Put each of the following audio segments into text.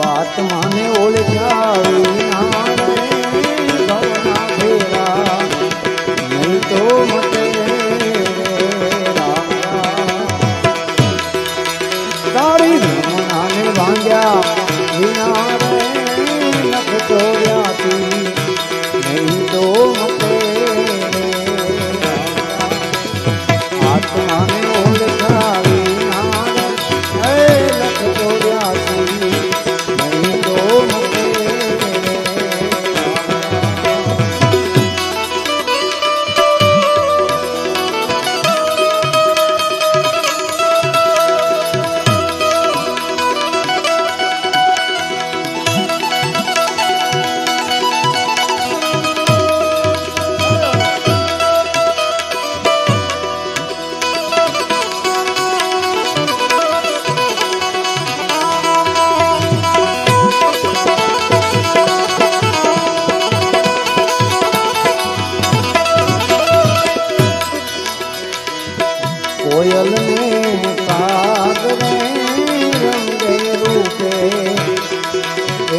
આત્માને ઓળખ્યા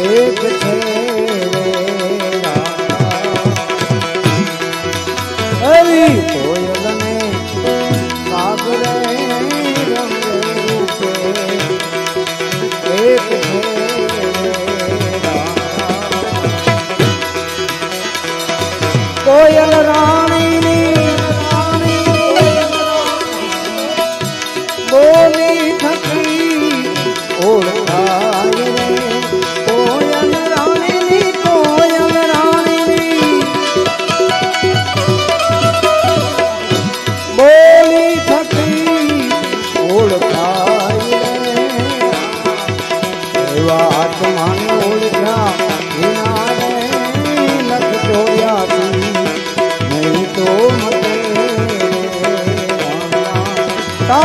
એક છે હરી કોયલ ને કાગરે એક છે કોયલ રાણીની રાણી બોલી થકી ઓળખાય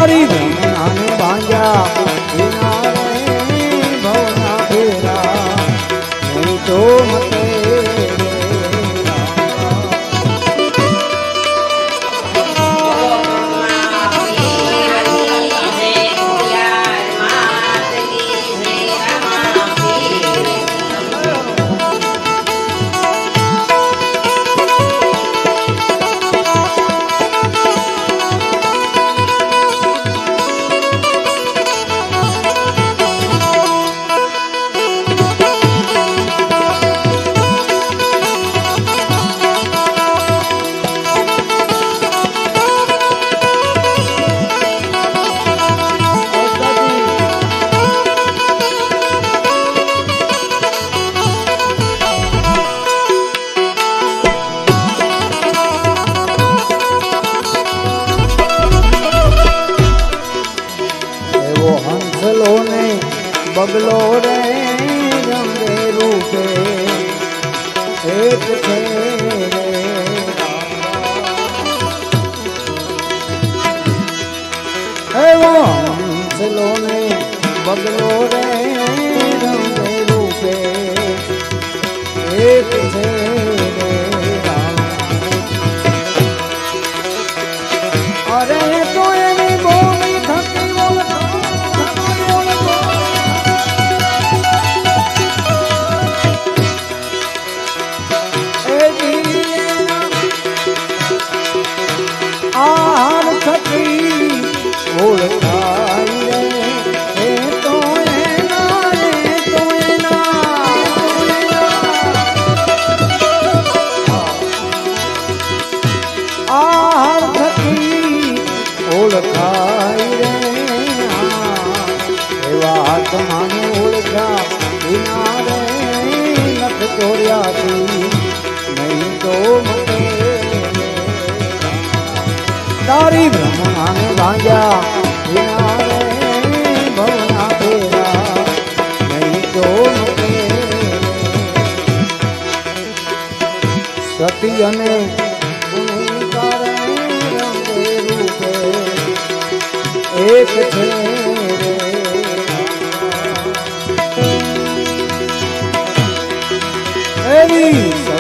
તારી બગલો રે રંગે રૂપે એક છે રે. વાંસલો ને બગલો રે ઓળખાય. એવા આત્માને ઓળખા વિના રે તો. મટે તારી બ્રહ્માને ભાંગ્યા વિના રે ભવના ફેરા. તો મટે સતી અને એક છે. એવી